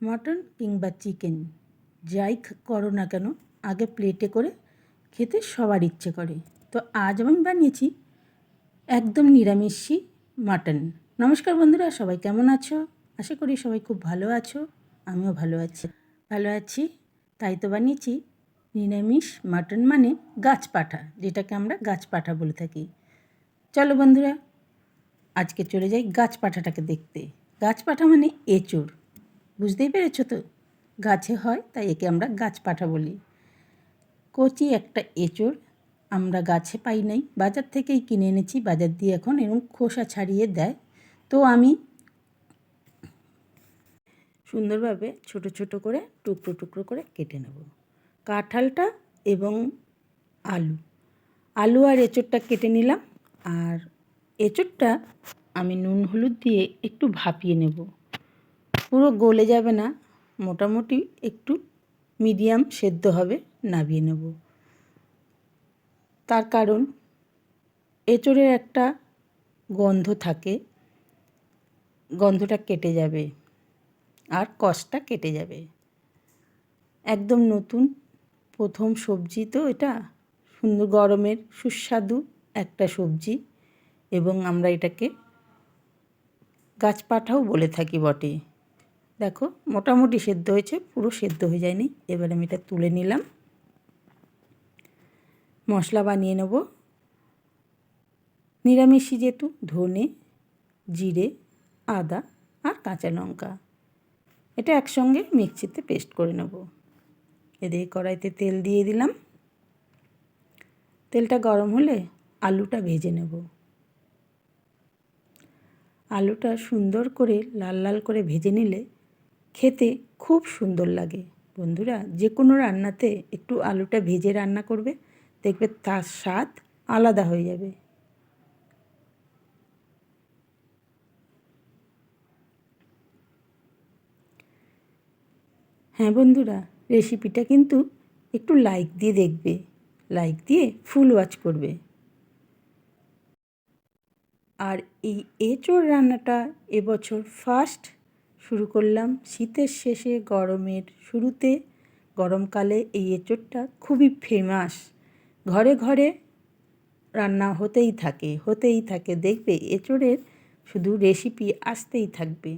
Mutton কিংবা chicken, যাই করো না কেন, আগে প্লেটে করে খেতে সবার ইচ্ছে করে। তো আজ আমি বানিয়েছি একদম নিরামিষই মাটন। নমস্কার বন্ধুরা, সবাই কেমন আছো? আশা করি সবাই খুব ভালো আছো, আমিও ভালো আছি। ভালো আছি, তাই তো বানিয়েছি নিরামিষ মাটন মানে গাছ পাঠা, যেটাকে আমরা গাছ পাঠা বলে থাকি। চলো বন্ধুরা, আজকে চলে যাই গাছ পাঠাটাকে দেখতে। গাছ পাঠা মানে এঁচড়। বুঝতেই পেরেছ তো? গাছে হয়, তাই একে আমরা গাছ পাঠা বলি। কচি একটা এঁচড় আমরা গাছে পাই নাই। বাজার থেকেই কিনে এনেছি। বাজার দিয়ে এখন এরকম খোসা ছাড়িয়ে দেয়। তো আমি সুন্দরভাবে ছোট ছোট করে, টুকরো টুকরো করে কেটে নেব। কাঁঠালটা এবং আলু। আলু আর এঁচড়টা কেটে নিলাম। আর এঁচড়টা আমি নুন হলুদ দিয়ে একটু ভাপিয়ে নেব। পুরো গলে যাবে না, মোটামুটি একটু মিডিয়াম সেদ্ধ হবে, নাবিয়ে নেব। তার কারণ এঁচড়ের একটা গন্ধ থাকে, গন্ধটা কেটে যাবে আর কষটা কেটে যাবে। একদম নতুন, প্রথম সবজি তো এটা, সুন্দর গরমের সুস্বাদু একটা সবজি এবং আমরা এটাকে গাছপাঠাও বলে থাকি বটে। দেখো, মোটামুটি সেদ্ধ হয়েছে, পুরো সেদ্ধ হয়ে যায়নি। এবার আমি এটা তুলে নিলাম। মশলা বানিয়ে নেব। নিরামিষি যেহেতু, ধনে, জিরে, আদা আর কাঁচা লঙ্কা। এটা একসঙ্গে মিক্সিতে পেস্ট করে নেব। এদিকে কড়াইতে তেল দিয়ে দিলাম। তেলটা গরম হলে আলুটা ভেজে নেব। আলুটা সুন্দর করে লাল লাল করে ভেজে নিলে খেতে খুব সুন্দর লাগে। বন্ধুরা যে কোনো রান্নাতে একটু আলুটা ভেজে রান্না করবে, দেখবে তার স্বাদ আলাদা হয়ে যাবে। হ্যাঁ বন্ধুরা, রেসিপিটা কিন্তু একটু লাইক দিয়ে দেখবে, লাইক দিয়ে ফুল ওয়াচ করবে। আর এই এঁচোড় রান্নাটা এবছর ফার্স্ট শুরু করলাম। শীতের শেষে গরমের শুরুতে গরমকালে এই এঁচোড়টা খুবই ফেমাস ঘরে ঘরে রান্না হতেই থাকে হতেই থাকে। দেখবে এঁচোড়ের শুধু রেসিপি আসতেই থাকবে।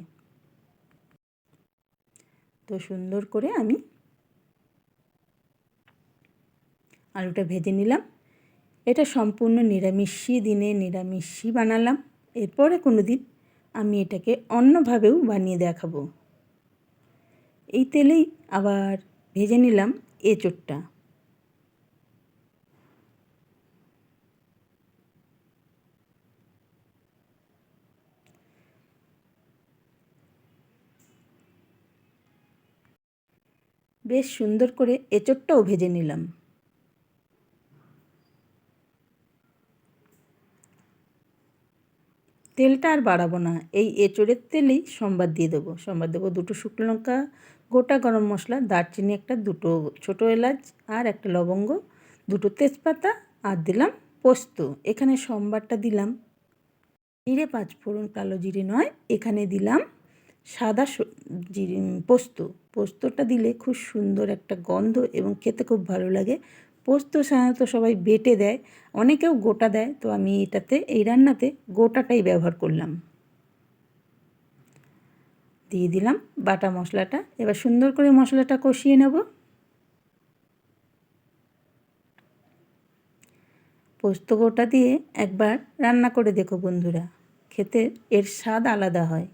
তো সুন্দর করে আমি আলুটা ভেজে নিলাম। এটা সম্পূর্ণ নিরামিষই দিনে নিরামিষই বানালাম। এরপরে কোনো দিন আমি এটাকে অন্যভাবেও বানিয়ে দেখাবো। এই তেলেই আবার ভেজে নিলাম এঁচোড়টা। বেশ সুন্দর করে এঁচোড়টাও ভেজে নিলাম। তেলটা আর বাড়াবো না। এই এঁচোড়ের তেলেই সম্বাদ দিয়ে দেবো। সম্বাদ দেবো দুটো শুকনো লঙ্কা, গোটা গরম মশলা, দারচিনি একটা, দুটো ছোটো এলাচ আর একটা লবঙ্গ, দুটো তেজপাতা আর দিলাম পোস্ত। এখানে সম্বারটা দিলাম। জিরে, পাঁচ ফোড়ন, কালো জিরে নয়। এখানে দিলাম সাদা জিরে পোস্ত। পোস্তটা দিলে খুব সুন্দর একটা গন্ধ এবং খেতে খুব ভালো লাগে। পোস্ত সাধারণত সবাই বেটে দেয়, অনেকেও গোটা দেয়। তো আমি এটাতে, এই রান্নাতে গোটাটাই ব্যবহার করলাম। দিয়ে দিলাম বাটা মশলাটা। এবার সুন্দর করে মশলাটা কষিয়ে নেব। পোস্ত গোটা দিয়ে একবার রান্না করে দেখো বন্ধুরা, খেতে এর স্বাদ আলাদা হয়।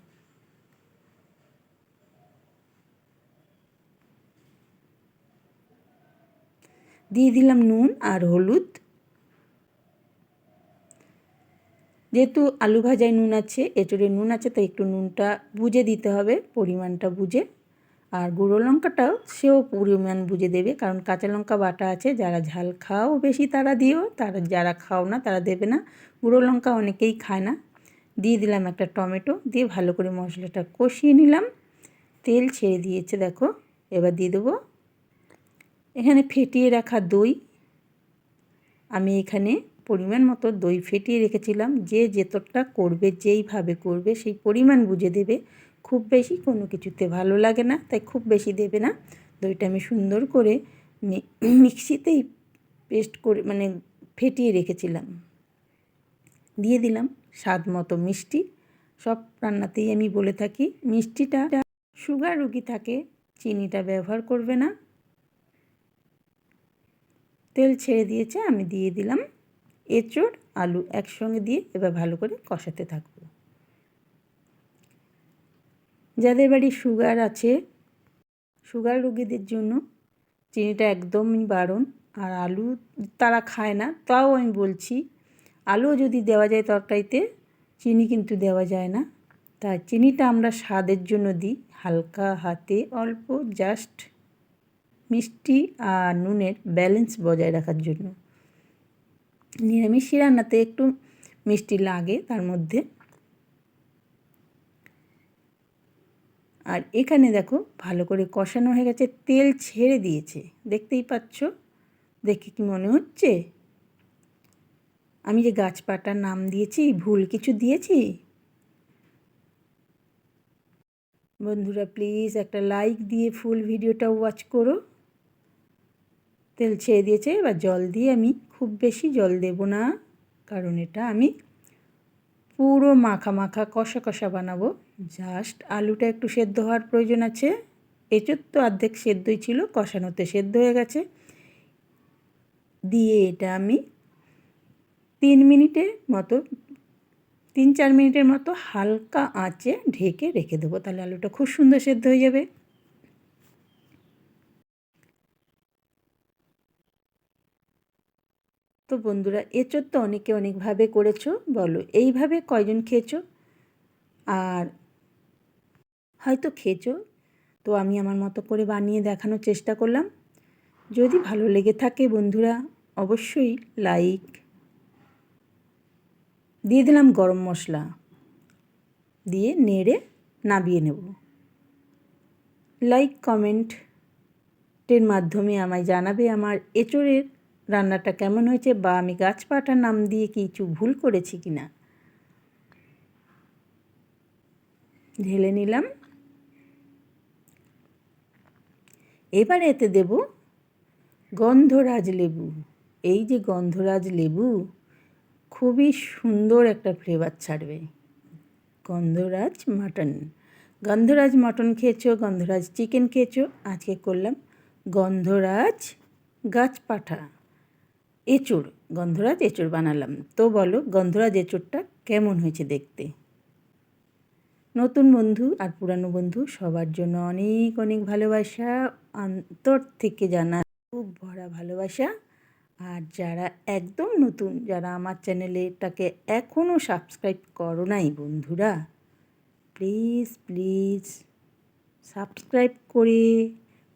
দিয়ে দিলাম নুন আর হলুদ। যেহেতু আলু ভাজায় নুন আছে, এঁচড়ে নুন আছে, তাই একটু নুনটা বুঝে দিতে হবে, পরিমাণটা বুঝে আর গুঁড়ো লঙ্কাটাও সেও পরিমাণ বুঝে দেবে, কারণ কাঁচা লঙ্কা বাটা আছে, যারা ঝাল খাও বেশি তারা দিও, তারা যারা খাও না তারা দেবে না। গুঁড়ো লঙ্কা অনেকেই খায় না। দিয়ে দিলাম একটা টমেটো, দিয়ে ভালো করে মশলাটা কষিয়ে নিলাম। তেল ছেড়ে দিয়েছে, দেখো। এবার দিয়ে দেবো এখানে ফেটিয়ে রাখা দই। আমি এখানে পরিমাণ মতো দই ফেটিয়ে রেখেছিলাম। যে যেতটা করবে, যেইভাবে করবে, সেই পরিমাণ বুঝে দেবে। খুব বেশি কোনো কিছুতে ভালো লাগে না, তাই খুব বেশি দেবে না। দইটা আমি সুন্দর করে মিক্সিতেই পেস্ট করে মানে ফেটিয়ে রেখেছিলাম। দিয়ে দিলাম স্বাদ মতো মিষ্টি। সব রান্নাতেই আমি বলে থাকি, মিষ্টিটা সুগার রুগী থাকে, চিনিটা ব্যবহার করবে না। তেল ছেড়ে দিয়েছে, আমি দিয়ে দিলাম এঁচড়, আলু একসঙ্গে দিয়ে এবার ভালো করে কষাতে থাকব। যাদের বাড়ি সুগার আছে, সুগার রুগীদের জন্য চিনিটা একদমই বারণ, আর আলু তারা খায় না, তাও আমি বলছি, আলুও যদি দেওয়া যায় তরকারিতে, চিনি কিন্তু দেওয়া যায় না। তাই চিনিটা আমরা স্বাদের জন্য দিই, হালকা হাতে অল্প জাস্ট মিষ্টি আর নুনের ব্যালেন্স বজায় রাখার জন্য। নিরামিষি রান্নাতে একটু মিষ্টি লাগে তার মধ্যে। আর এখানে দেখো ভালো করে কষানো হয়ে গেছে, তেল ছেড়ে দিয়েছে। দেখতেই পাচ্ছ? দেখে কি মনে হচ্ছে? আমি যে গাছপাটার নাম দিয়েছি, ভুল কিছু দিয়েছি? বন্ধুরা প্লিজ একটা লাইক দিয়ে ফুল ভিডিওটা ওয়াচ করো। তেল ছেড়ে দিয়েছে, এবার জল দিয়ে আমি খুব বেশি জল দেব না, কারণ এটা আমি পুরো মাখা মাখা কষা কষা বানাবো। জাস্ট আলুটা একটু সেদ্ধ হওয়ার প্রয়োজন আছে। এঁচোর তো অর্ধেক সেদ্ধই ছিল, কষানোতে সেদ্ধ হয়ে গেছে। দিয়ে এটা আমি তিন মিনিটের মতো, তিন চার মিনিটের মতো হালকা আঁচে ঢেকে রেখে দেবো। তাহলে আলুটা খুব সুন্দর সেদ্ধ হয়ে যাবে। তো বন্ধুরা এঁচোর তো অনেকে অনেকভাবে করেছ, বলো। এইভাবে কয়জন খেয়েছো? আর হয়তো খেয়েছো, তো আমি আমার মতো করে বানিয়ে দেখানোর চেষ্টা করলাম। যদি ভালো লেগে থাকে বন্ধুরা, অবশ্যই লাইক দিয়ে দিলাম গরম মশলা, দিয়ে নেড়ে নাবিয়ে নেব। লাইক কমেন্টের মাধ্যমে আমায় জানাবে আমার এঁচড়ের রান্নাটা কেমন হয়েছে বা আমি গাছপাটার নাম দিয়ে কিছু ভুল করেছি কি না ঢেলে নিলাম। এবার এতে দেব গন্ধরাজ লেবু। এই যে গন্ধরাজ লেবু, খুবই সুন্দর একটা ফ্লেভার ছাড়বে। গন্ধরাজ মাটন। গন্ধরাজ মটন খেয়েছো, গন্ধরাজ চিকেন খেয়েছো, আজকে করলাম গন্ধরাজ গাছপাঠা। এঁচড়, গন্ধরাজ এঁচড় বানালাম। তো বলো, গন্ধরাজ এঁচড়টা কেমন হয়েছে দেখতে? নতুন বন্ধু আর পুরানো বন্ধু সবার জন্য অনেক অনেক ভালোবাসা। অন্তর থেকে জানা খুব ভরা ভালোবাসা। আর যারা একদম নতুন, যারা আমার চ্যানেলেটাকে এখনও সাবস্ক্রাইব করো নাই বন্ধুরা, প্লিজ প্লিজ সাবস্ক্রাইব করে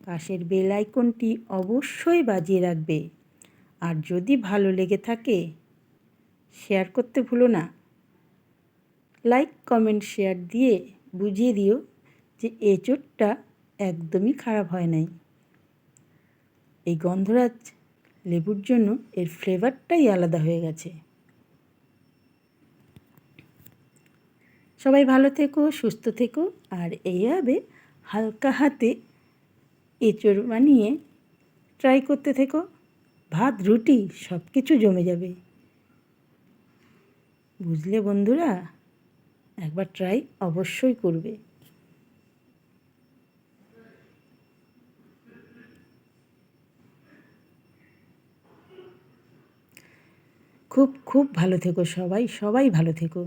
পাশের বেল আইকনটি অবশ্যই বাজিয়ে রাখবে। আর যদি ভালো লেগে থাকে শেয়ার করতে ভুলো না। লাইক কমেন্ট শেয়ার দিয়ে বুঝিয়ে দিও যে এঁচোড়টা একদমই খারাপ হয় নাই। এই গন্ধরাজ লেবুর জন্য এর ফ্লেভারটাই আলাদা হয়ে গেছে। সবাই ভালো থেকো, সুস্থ থেকো, আর এইভাবে হালকা হাতে এঁচড় বানিয়ে ট্রাই করতে থেকো। ভাত, রুটি সব কিছু জমে যাবে। বুঝলে বন্ধুরা? একবার ট্রাই অবশ্যই করবে। খুব খুব ভালো থেকো সবাই সবাই ভালো থেকো।